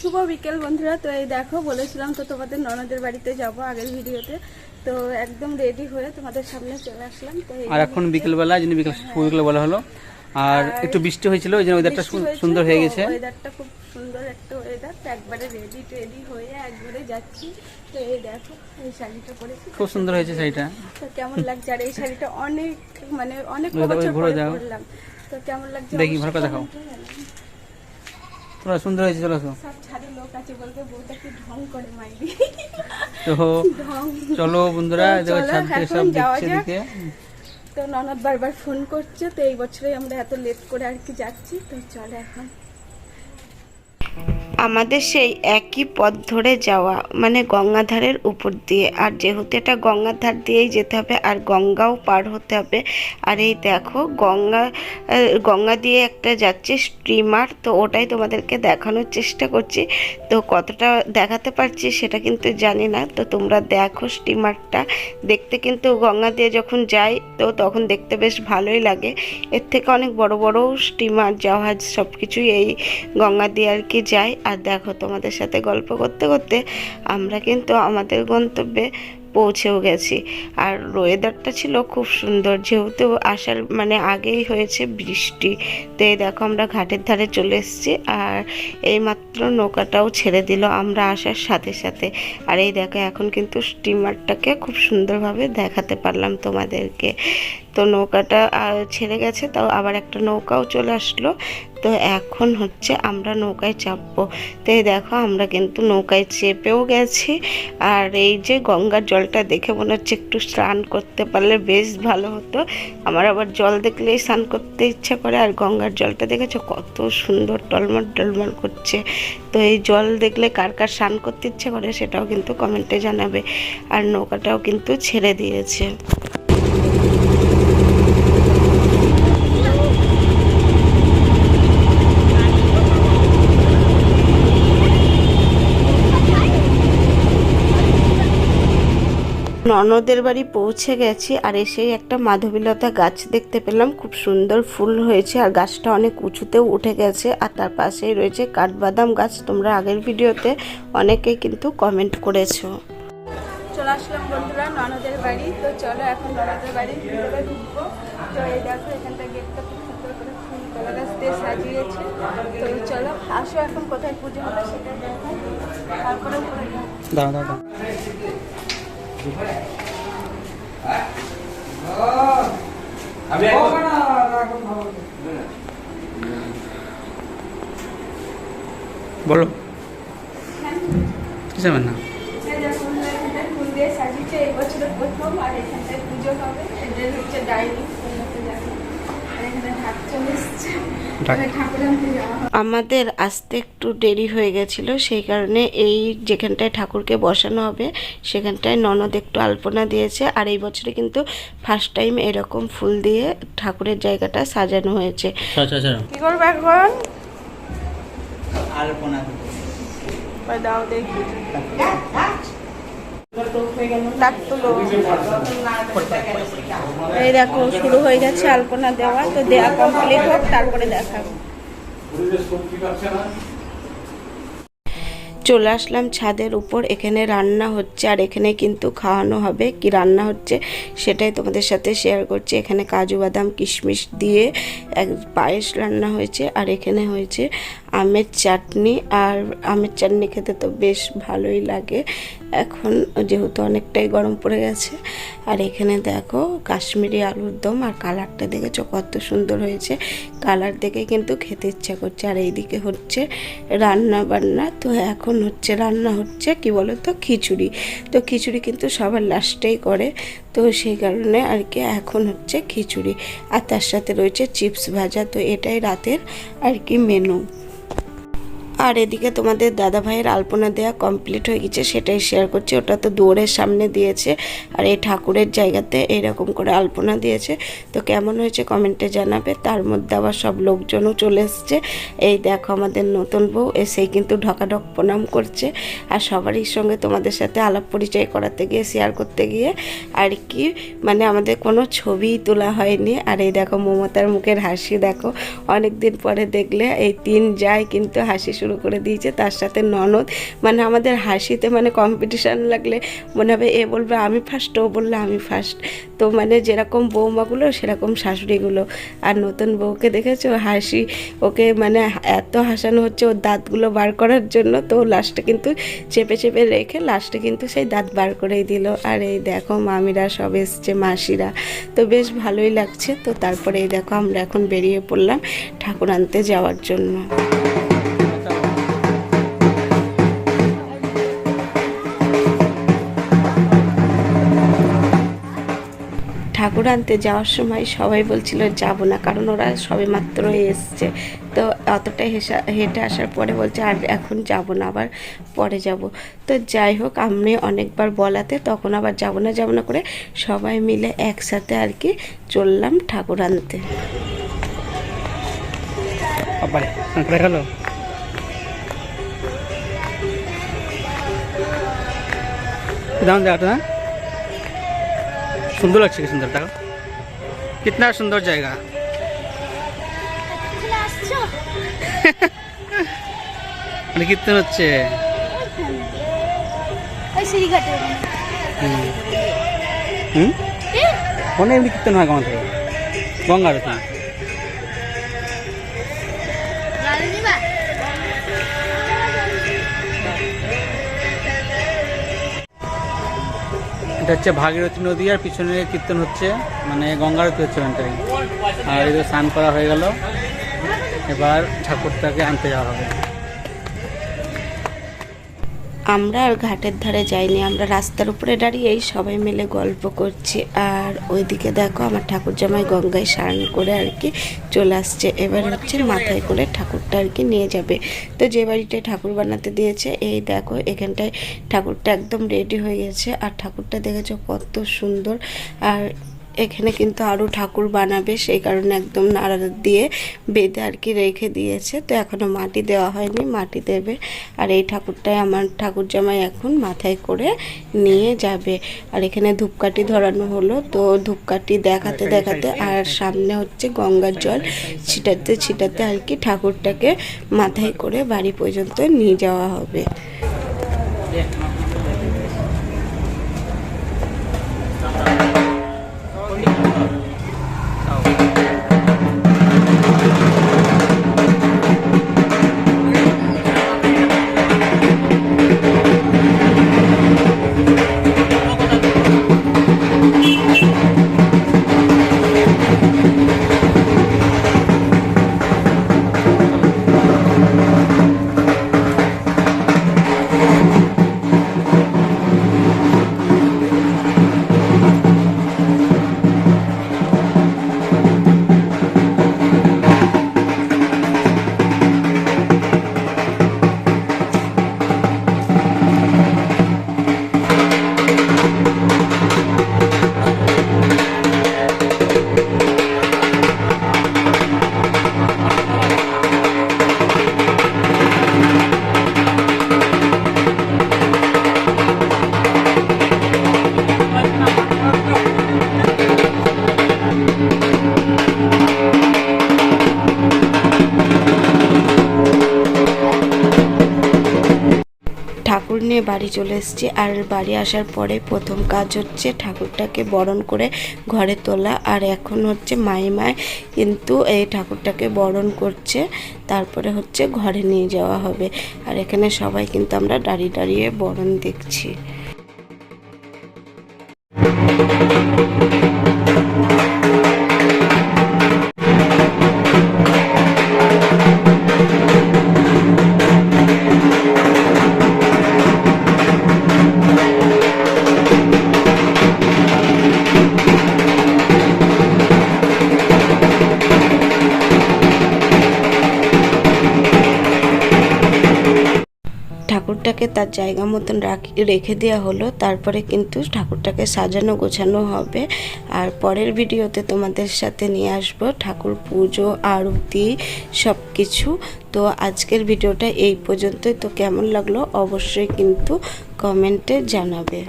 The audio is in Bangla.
শুভ বিকেল বন্ধুরা। তো এই দেখো বলেছিলাম তো তোমাদের ননদের বাড়িতে যাব আগের ভিডিওতে। তো একদম রেডি হয়ে তোমাদের সামনে চলে আসলাম। তো আর এখন বিকেলবেলা যিনি বিকেল বিকেল বলা হলো। আর একটু বৃষ্টি হয়েছিল ওই জন্য ওয়েদারটা সুন্দর হয়ে গেছে। ওয়েদারটা খুব সুন্দর একটা ওয়েদার তো একবারে রেডি টেডি হয়ে একবারে যাচ্ছি। তো এই দেখো এই শাড়িটা পরেছি। খুব সুন্দর হয়েছে শাড়িটা। তো কেমন লাগছে? আর এই শাড়িটা অনেক মানে অনেক বছর পরে পরলাম। তো কেমন লাগছে? দেখি, ভালো করে দেখাও। পুরো সুন্দর হয়েছে চলো। সব লোক আছে বলতে বউটা কি ঢং করে মাইরি তো চলো বন্ধুরা দেখো ছাদ থেকে সব দেখছে। দিকে তো ননদ বারবার ফোন করছে তো এই বছরে আমরা এত লেট করে আর কি যাচ্ছি তো চলো এখন আমাদের সেই একই পথ ধরে যাওয়া মানে গঙ্গাধারের উপর দিয়ে। আর যেহেতু এটা গঙ্গার ধার দিয়েই যেতে হবে, আর গঙ্গাও পার হতে হবে। আর এই দেখো, গঙ্গা গঙ্গা দিয়ে একটা যাচ্ছে স্টিমার তো ওটাই তোমাদেরকে দেখানোর চেষ্টা করছি। তো কতটা দেখাতে পারছি সেটা কিন্তু জানি না, তো তোমরা দেখো স্টিমারটা দেখতে কিন্তু গঙ্গা দিয়ে যখন যাই, তো তখন দেখতে বেশ ভালোই লাগে। এর থেকে অনেক বড় বড় স্টিমার জাহাজ সব কিছুই এই গঙ্গা দিয়ে আর কি যাই আর দেখো তোমাদের সাথে গল্প করতে করতে আমরা কিন্তু আমাদের গন্তব্যে পৌঁছেও গেছি। আর ওয়েদারটা ছিল খুব সুন্দর, যেহেতু আসার মানে আগেই হয়েছে বৃষ্টি। তো এই দেখো আমরা ঘাটের ধারে চলে এসেছি আর এইমাত্র নৌকাটাও ছেড়ে দিল আমরা আসার সাথে সাথে। আর এই দেখো এখন কিন্তু স্টিমারটাকে খুব সুন্দরভাবে দেখাতে পারলাম তোমাদেরকে। তো নৌকাটা ছেড়ে গেছে, তাও আবার একটা নৌকাও চলে আসলো। তো এখন হচ্ছে আমরা নৌকায় চাপবো। তো এই দেখো, আমরা কিন্তু নৌকায় চেপেও গেছি। আর এই যে গঙ্গার জলটা দেখে মনে হচ্ছে একটু স্নান করতে পারলে বেশ ভালো হতো। আমার আবার জল দেখলেই স্নান করতে ইচ্ছা করে, আর গঙ্গার জলটা দেখেছ কত সুন্দর টলমল টলমল করছে। তো এই জল দেখলে কার কার স্নান করতে ইচ্ছে করে সেটাও কিন্তু কমেন্টে জানাবে। আর নৌকাটাও কিন্তু ছেড়ে দিয়েছে। ননদের বাড়ি পৌঁছে গেছি আর এসেই একটা মাধবীলতা গাছ দেখতে পেলাম। খুব সুন্দর ফুল হয়েছে আর গাছটা অনেক উঁচুতেও উঠে গেছে আর তার পাশেই রয়েছে কাঠবাদাম গাছ। তোমরা আগের ভিডিওতে অনেকেই কিন্তু কমেন্ট করেছ। চলে আসলাম বন্ধুরা ননদের বাড়ি। তো চলো এখন ননদের ভিতরে ঢুকবো। তো এই দেখো এখানটা গেটটা খুব সুন্দর করে ফুল কলা গাছ দিয়ে সাজিয়েছে। তো চলো আসো এখন কোথায় পুজো হবে সেটা দেখো তারপরে দাঁড়া দাঁড়া। দাঁড়া। বলো। কিছু হবে না ফুল দিয়ে সাজিয়েছে প্রথম আর এখানটায় পুজো হবে। এদের হচ্ছে ডাইনিং আর এখানে ঢাক চলে এসছে ঢাক। এবার ঠাকুর আনতে যাওয়া হবে আমাদের আসতে একটু দেরি হয়ে গেছিল সেই কারণে এই যেখানটায় ঠাকুরকে বসানো হবে সেখানটায় ননদ একটু আলপনা দিয়েছে আর এই বছরে কিন্তু ফার্স্ট টাইম এরকম ফুল দিয়ে ঠাকুরের জায়গাটা সাজানো হয়েছে। আচ্ছা আচ্ছা। কি করবে এখন? আলপনা দাও দেখি। এই দেখো, শুরু হয়ে গেছে আলপনা দেওয়া। তো দেওয়া কমপ্লিট হোক, তারপরে দেখাবো চলে আসলাম ছাদের উপর। এখানে রান্না হচ্ছে, আর এখানে কিন্তু খাওয়ানো হবে। কি রান্না হচ্ছে সেটাই তোমাদের সাথে শেয়ার করছি। এখানে কাজু বাদাম কিশমিশ দিয়ে এক পায়েস রান্না হয়েছে, আর এখানে হয়েছে আমের চাটনি আর আমের চাটনি খেতে তো বেশ ভালোই লাগে। এখন যেহেতু অনেকটাই গরম পড়ে গেছে, আর এখানে দেখো কাশ্মীরি আলুর দম আর কালারটা দেখেছ কত সুন্দর হয়েছে। কালার দেখে কিন্তু খেতে ইচ্ছা করছে, আর এইদিকে হচ্ছে রান্না বান্না। তো এখন হচ্ছে রান্না হচ্ছে কি বলো তো খিচুড়ি। তো খিচুড়ি কিন্তু সবার লাস্টেই করে, তো সেই কারণে আর কি এখন হচ্ছে খিচুড়ি। আর তার সাথে রয়েছে চিপস ভাজা, তো এটাই রাতের আর কি মেনু আর এদিকে তোমাদের দাদা ভাইয়ের আলপনা দেওয়া কমপ্লিট হয়ে গেছে, সেটাই শেয়ার করছি। ওটা তো দৌড়ের সামনে দিয়েছে আর এই ঠাকুরের জায়গাতে এরকম করে আলপনা দিয়েছে। তো কেমন হয়েছে কমেন্টে জানাবে। তার মধ্যে আবার সব লোকজনও চলে এসছে। এই দেখো আমাদের নতুন বউ এসেই কিন্তু ঢকাঢক প্রণাম করছে। আর সবারই সঙ্গে তোমাদের সাথে আলাপ পরিচয় করাতে গিয়ে শেয়ার করতে গিয়ে আর কি মানে আমাদের কোনো ছবিই তোলা হয়নি। আর এই দেখো মমতার মুখের হাসি দেখো অনেক দিন পরে দেখলে এই তিন যায় কিন্তু হাসি শুরু শুরু করে দিয়েছে। তার সাথে ননদ মানে আমাদের হাসিতে মানে কম্পিটিশান লাগলে মনে হবে, এ বলবে, আমি ফার্স্ট ও বললে, আমি ফার্স্ট তো মানে যেরকম বৌমাগুলো, সেরকম শাশুড়িগুলো। আর নতুন বউকে দেখেছ? হাসি, ওকে মানে এত হাসানো হচ্ছে ওর দাঁতগুলো বার করার জন্য। তো লাস্টে কিন্তু চেপে চেপে রেখে লাস্টে কিন্তু সেই দাঁত বার করেই দিল। আর এই দেখো, মামিরা সব এসছে, মাসিরা। তো বেশ ভালোই লাগছে। তো তারপরে এই দেখো, আমরা এখন বেরিয়ে পড়লাম ঠাকুর আনতে যাওয়ার জন্য। ঠাকুর আনতে যাওয়ার সময় সবাই বলছিল, যাব না। কারণ ওরা সবে মাত্র এসছে। তো অতটা হেসা, হেঁটে আসার পরে বলছে, আর এখন যাব না, আবার পরে যাব। তো যাই হোক আমি অনেকবার বলাতে, তখন আবার যাব না যাব না করে সবাই মিলে একসাথে আর কি চললাম ঠাকুর আনতে। গেলো দাম না সুন্দর লাগছে কি সুন্দর দেখো কিতনা সুন্দর জায়গা মানে কীর্তন হচ্ছে ওই সিঁড়িঘাটে হুম হুম ফোনে এমনি কীর্তন হয় কেমন থেকে গঙ্গা এটা হচ্ছে ভাগীরথী নদী আর পিছনে কীর্তন হচ্ছে মানে গঙ্গারতী হচ্ছে আর এই স্নান করা হয়ে গেল। এবার ঠাকুরটাকে আনতে যাওয়া হবে। আমরা আর ঘাটের ধারে যাইনি, আমরা রাস্তার উপরে দাঁড়িয়েই সবাই মিলে গল্প করছি। আর ওইদিকে দেখো আমার ঠাকুর জামাই গঙ্গায় স্নান করে আর কি চলে আসছে। এবার হচ্ছে মাথায় করে ঠাকুরটা আর কি নিয়ে যাবে। তো যে বাড়িটায় ঠাকুর বানাতে দিয়েছে, এই দেখো এখানটায় ঠাকুরটা একদম রেডি হয়ে গেছে। আর ঠাকুরটা দেখেছ কত সুন্দর। আর এখানে কিন্তু আরও ঠাকুর বানাবে সেই কারণে একদম নাড়া দিয়ে বেঁধে আর কি রেখে দিয়েছে। তো এখনও মাটি দেওয়া হয়নি মাটি দেবে। আর এই ঠাকুরটাই আমার ঠাকুর জামাই এখন মাথায় করে নিয়ে যাবে। আর এখানে ধূপকাঠি ধরানো হলো তো ধূপকাঠি দেখাতে দেখাতে আর সামনে হচ্ছে গঙ্গার জল ছিটাতে ছিটাতে আর কি ঠাকুরটাকে মাথায় করে বাড়ি পর্যন্ত নিয়ে যাওয়া হবে। নিয়ে বাড়ি চলে এসেছি। আর বাড়ি আসার পরে প্রথম কাজ হচ্ছে ঠাকুরটাকে বরণ করে ঘরে তোলা। আর এখন হচ্ছে মাইমায় কিন্তু এই ঠাকুরটাকে বরণ করছে। তারপরে হচ্ছে ঘরে নিয়ে যাওয়া হবে। আর এখানে সবাই কিন্তু আমরা দাঁড়িয়ে দাঁড়িয়ে বরণ দেখছি। ঠাকুরটাকে তার জায়গা মতন রাখি দেওয়া হলো। তারপরে কিন্তু ঠাকুরটাকে সাজানো গোছানো হবে। আর পরের ভিডিওতে তোমাদের সাথে নিয়ে আসব ঠাকুর পুজো, আরতি সব কিছু তো আজকের ভিডিওটা এই পর্যন্তই। তো কেমন লাগল অবশ্যই কিন্তু কমেন্টে জানাবে।